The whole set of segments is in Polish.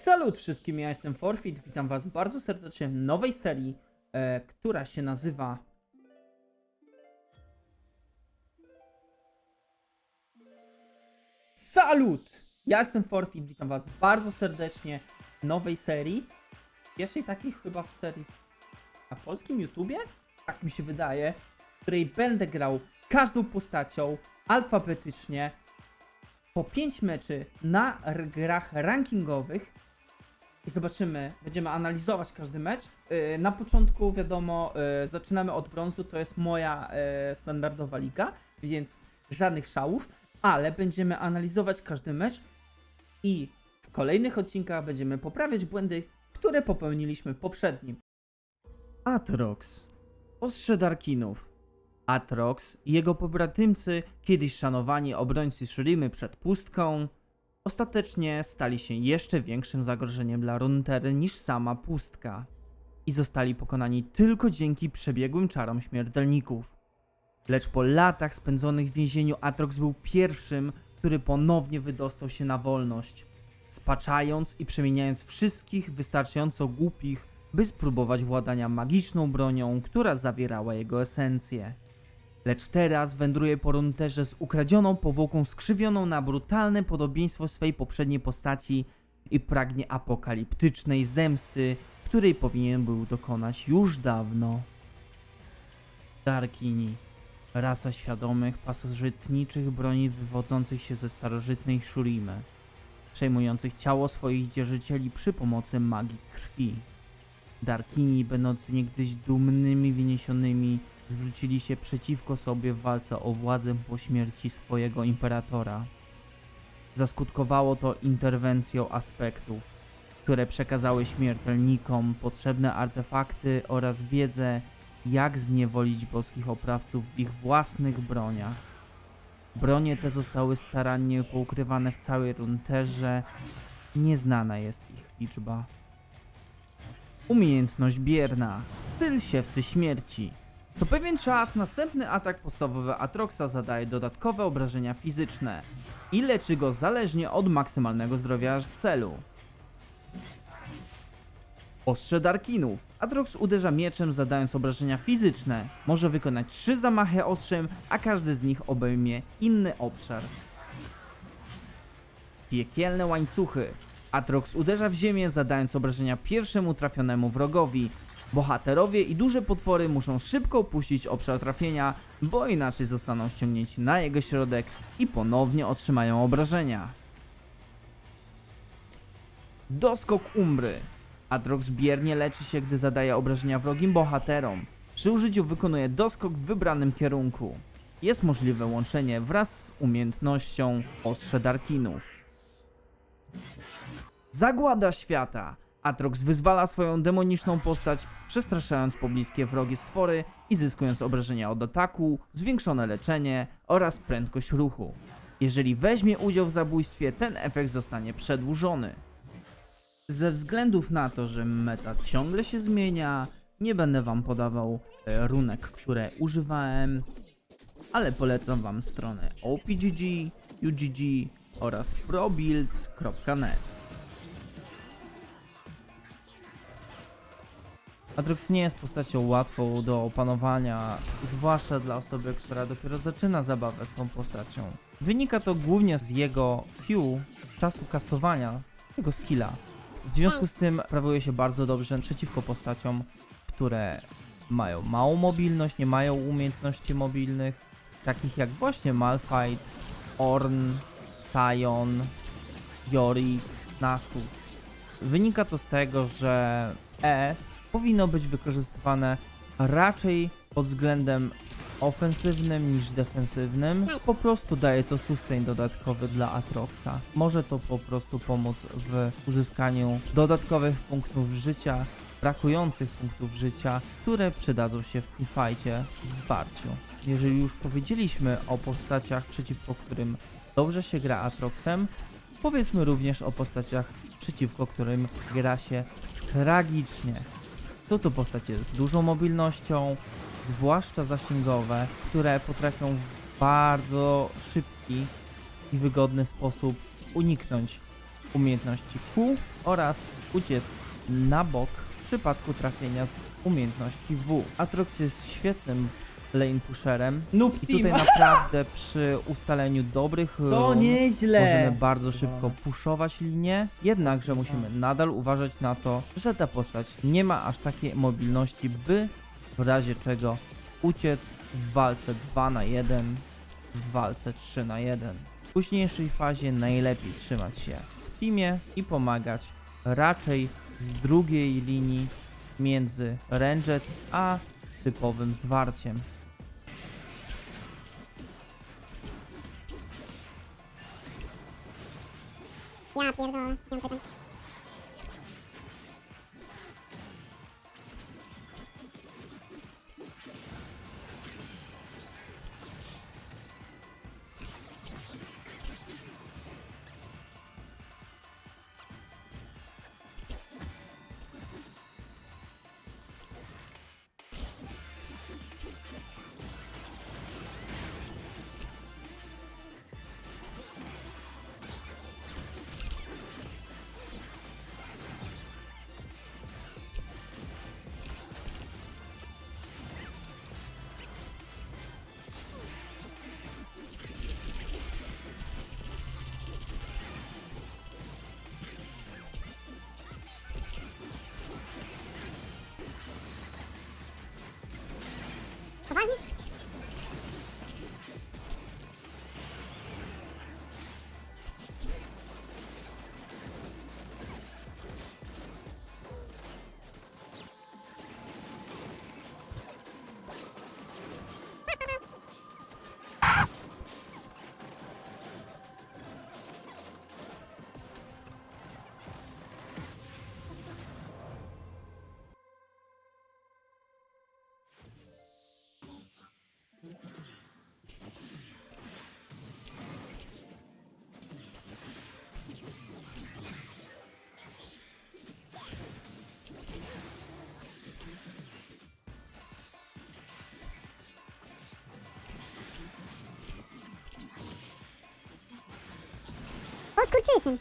Salut wszystkim, ja jestem Forfeit, witam was bardzo serdecznie w nowej serii, e, która się nazywa... Salut! Ja jestem Forfeit, witam was bardzo serdecznie w nowej serii. Pierwszej takiej chyba w serii na polskim YouTubie? Tak mi się wydaje. W której będę grał każdą postacią alfabetycznie po 5 meczy na grach rankingowych i zobaczymy, będziemy analizować każdy mecz. Yy, Na początku, wiadomo, yy, zaczynamy od brązu, to jest moja yy, standardowa liga, więc żadnych szałów, ale będziemy analizować każdy mecz i w kolejnych odcinkach będziemy poprawiać błędy, które popełniliśmy poprzednim. Atrox. Ostrze Darkinów. Atrox i jego pobratymcy, kiedyś szanowani obrońcy Shurimy przed pustką, ostatecznie stali się jeszcze większym zagrożeniem dla Runeterry niż sama pustka i zostali pokonani tylko dzięki przebiegłym czarom śmiertelników. Lecz po latach spędzonych w więzieniu Atrox był pierwszym, który ponownie wydostał się na wolność, spaczając i przemieniając wszystkich wystarczająco głupich, by spróbować władania magiczną bronią, która zawierała jego esencję. Lecz teraz wędruje po runterze z ukradzioną powłoką skrzywioną na brutalne podobieństwo swej poprzedniej postaci i pragnie apokaliptycznej zemsty, której powinien był dokonać już dawno. Darkini. Rasa świadomych, pasożytniczych broni wywodzących się ze starożytnej Shurimy, przejmujących ciało swoich dzierżycieli przy pomocy magii krwi. Darkini, będący niegdyś dumnymi wyniesionymi, zwrócili się przeciwko sobie w walce o władzę po śmierci swojego imperatora. Zaskutkowało to interwencją aspektów, które przekazały śmiertelnikom potrzebne artefakty oraz wiedzę, jak zniewolić boskich oprawców w ich własnych broniach. Bronie te zostały starannie poukrywane w całej runterze, nieznana jest ich liczba. Umiejętność bierna. Styl siewcy śmierci. Co pewien czas następny atak podstawowy Atroxa zadaje dodatkowe obrażenia fizyczne i leczy go zależnie od maksymalnego zdrowia celu. Ostrze Darkinów. Atrox uderza mieczem zadając obrażenia fizyczne. Może wykonać trzy zamachy ostrzem, a każdy z nich obejmie inny obszar. Piekielne łańcuchy. Atrox uderza w ziemię, zadając obrażenia pierwszemu trafionemu wrogowi. Bohaterowie i duże potwory muszą szybko opuścić obszar trafienia, bo inaczej zostaną ściągnięci na jego środek i ponownie otrzymają obrażenia. Doskok Umbry. Atrox biernie leczy się, gdy zadaje obrażenia wrogim bohaterom. Przy użyciu wykonuje doskok w wybranym kierunku. Jest możliwe łączenie wraz z umiejętnością Ostrze Darkinów. Zagłada świata. Atrox wyzwala swoją demoniczną postać, przestraszając pobliskie wrogie stwory i zyskując obrażenia od ataku, zwiększone leczenie oraz prędkość ruchu. Jeżeli weźmie udział w zabójstwie, ten efekt zostanie przedłużony. Ze względów na to, że meta ciągle się zmienia, nie będę wam podawał e, runek, które używałem, ale polecam wam stronę OPGG, UGG oraz probuilds.net. Atrox nie jest postacią łatwą do opanowania, zwłaszcza dla osoby, która dopiero zaczyna zabawę z tą postacią. Wynika to głównie z jego Q, czasu kastowania, jego skilla. W związku z tym sprawuje się bardzo dobrze przeciwko postaciom, które mają małą mobilność, nie mają umiejętności mobilnych, takich jak właśnie Malphite, Orn, Sion, Yorick, Nasus. Wynika to z tego, że E powinno być wykorzystywane raczej pod względem ofensywnym niż defensywnym. Po prostu daje to sustain dodatkowy dla Atroxa. Może to po prostu pomóc w uzyskaniu dodatkowych punktów życia, brakujących punktów życia, które przydadzą się w teamfightie w zwarciu. Jeżeli już powiedzieliśmy o postaciach, przeciwko którym dobrze się gra Atroxem, powiedzmy również o postaciach, przeciwko którym gra się tragicznie. Są to postacie z dużą mobilnością, zwłaszcza zasięgowe, które potrafią w bardzo szybki i wygodny sposób uniknąć umiejętności Q oraz uciec na bok w przypadku trafienia z umiejętności W. Atrox jest świetnym lane pusherem Noob i team. tutaj naprawdę przy ustaleniu dobrych To No, nieźle. Możemy bardzo szybko puszować linię, jednakże musimy nadal uważać na to, że ta postać nie ma aż takiej mobilności, by w razie czego uciec w walce 2 na 1, w walce 3 na 1. W późniejszej fazie najlepiej trzymać się w teamie i pomagać raczej z drugiej linii między ranged a typowym zwarciem. Poważnie? O Poskutujmy.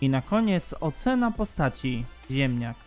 I na koniec ocena postaci Ziemniak.